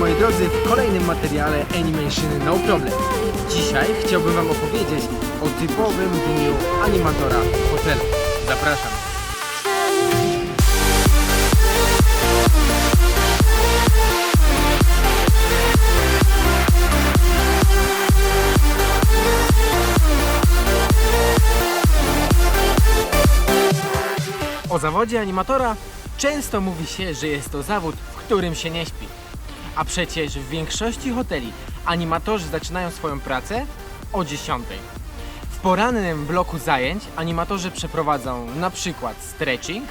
moi drodzy w kolejnym materiale Animation No Problem. Dzisiaj chciałbym Wam opowiedzieć o typowym dniu animatora w hotelu. Zapraszam. O zawodzie animatora często mówi się, że jest to zawód, w którym się nie śpi. A przecież w większości hoteli animatorzy zaczynają swoją pracę o 10. W porannym bloku zajęć animatorzy przeprowadzą na przykład stretching,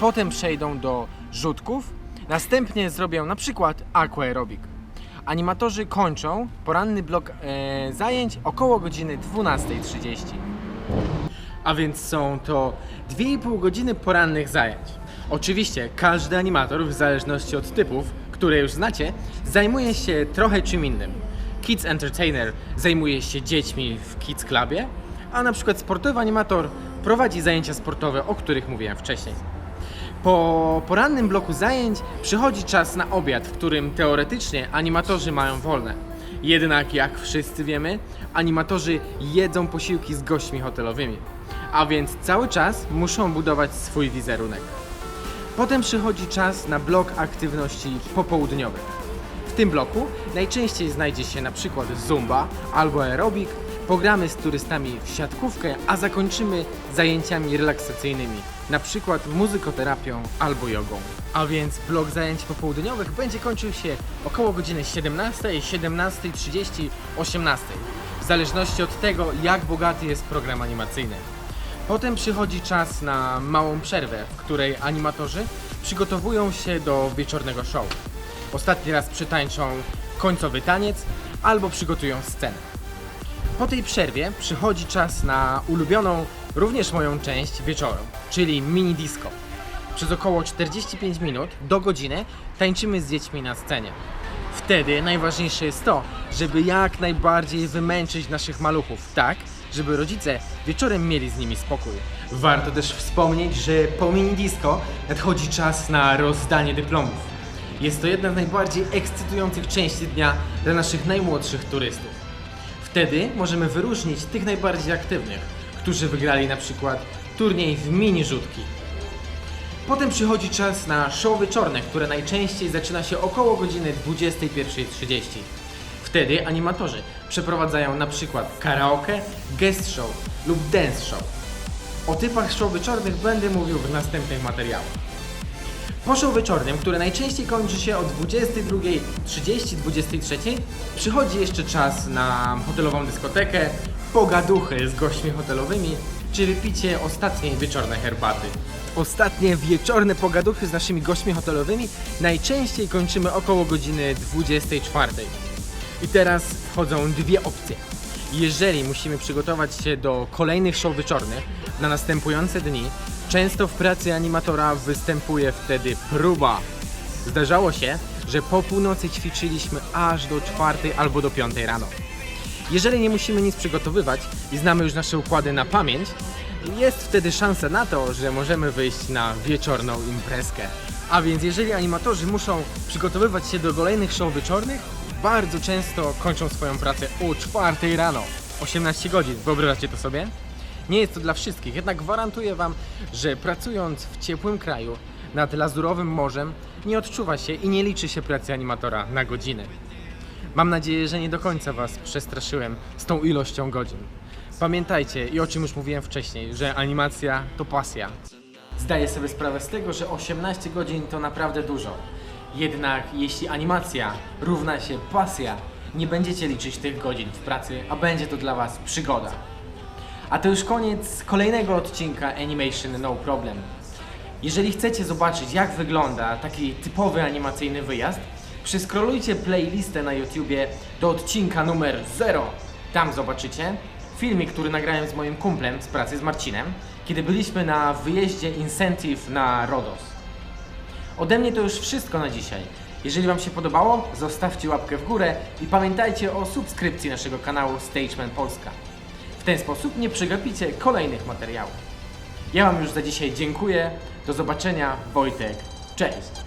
potem przejdą do rzutków, następnie zrobią na przykład aquaerobik. Animatorzy kończą poranny blok e, zajęć około godziny 12.30. A więc są to 2,5 godziny porannych zajęć. Oczywiście każdy animator, w zależności od typów, które już znacie, zajmuje się trochę czym innym. Kids Entertainer zajmuje się dziećmi w Kids Clubie, a na przykład sportowy animator prowadzi zajęcia sportowe, o których mówiłem wcześniej. Po porannym bloku zajęć przychodzi czas na obiad, w którym teoretycznie animatorzy mają wolne. Jednak jak wszyscy wiemy, animatorzy jedzą posiłki z gośćmi hotelowymi, a więc cały czas muszą budować swój wizerunek. Potem przychodzi czas na blok aktywności popołudniowych. W tym bloku najczęściej znajdzie się na przykład zumba albo aerobik, pogramy z turystami w siatkówkę, a zakończymy zajęciami relaksacyjnymi, na przykład muzykoterapią albo jogą. A więc blok zajęć popołudniowych będzie kończył się około godziny 17, 17.30, 18, w zależności od tego, jak bogaty jest program animacyjny. Potem przychodzi czas na małą przerwę, w której animatorzy przygotowują się do wieczornego show. Ostatni raz przytańczą końcowy taniec albo przygotują scenę. Po tej przerwie przychodzi czas na ulubioną, również moją część wieczoru, czyli mini disco. Przez około 45 minut do godziny tańczymy z dziećmi na scenie. Wtedy najważniejsze jest to, żeby jak najbardziej wymęczyć naszych maluchów, tak, żeby rodzice wieczorem mieli z nimi spokój. Warto też wspomnieć, że po mini disco nadchodzi czas na rozdanie dyplomów. Jest to jedna z najbardziej ekscytujących części dnia dla naszych najmłodszych turystów. Wtedy możemy wyróżnić tych najbardziej aktywnych, którzy wygrali na przykład turniej w mini rzutki. Potem przychodzi czas na show wieczorne, które najczęściej zaczyna się około godziny 21.30. Wtedy animatorzy przeprowadzają na przykład karaoke, guest show lub dance show. O typach show wieczornych będę mówił w następnych materiałach. Po show wieczornym, które najczęściej kończy się o 22.30-23, przychodzi jeszcze czas na hotelową dyskotekę, pogaduchy z gośćmi hotelowymi, czy wypicie ostatniej wieczornej herbaty. Ostatnie wieczorne pogaduchy z naszymi gośćmi hotelowymi najczęściej kończymy około godziny 24. I teraz wchodzą dwie opcje. Jeżeli musimy przygotować się do kolejnych show wieczornych na następujące dni, często w pracy animatora występuje wtedy próba. Zdarzało się, że po północy ćwiczyliśmy aż do czwartej albo do piątej rano. Jeżeli nie musimy nic przygotowywać i znamy już nasze układy na pamięć, jest wtedy szansa na to, że możemy wyjść na wieczorną imprezkę. A więc jeżeli animatorzy muszą przygotowywać się do kolejnych show wieczornych, bardzo często kończą swoją pracę o 4 rano. 18 godzin, wyobrażacie to sobie? Nie jest to dla wszystkich, jednak gwarantuję Wam, że pracując w ciepłym kraju nad lazurowym morzem nie odczuwa się i nie liczy się pracy animatora na godziny. Mam nadzieję, że nie do końca Was przestraszyłem z tą ilością godzin. Pamiętajcie, i o czym już mówiłem wcześniej, że animacja to pasja. Zdaję sobie sprawę z tego, że 18 godzin to naprawdę dużo. Jednak jeśli animacja równa się pasja, nie będziecie liczyć tych godzin w pracy, a będzie to dla Was przygoda. A to już koniec kolejnego odcinka Animation No Problem. Jeżeli chcecie zobaczyć, jak wygląda taki typowy animacyjny wyjazd, przeskrolujcie playlistę na YouTubie do odcinka numer 0. Tam zobaczycie filmik, który nagrałem z moim kumplem z pracy z Marcinem, kiedy byliśmy na wyjeździe Incentive na Rodos. Ode mnie to już wszystko na dzisiaj. Jeżeli Wam się podobało, zostawcie łapkę w górę i pamiętajcie o subskrypcji naszego kanału Stageman Polska. W ten sposób nie przegapicie kolejnych materiałów. Ja Wam już za dzisiaj dziękuję. Do zobaczenia, Wojtek. Cześć!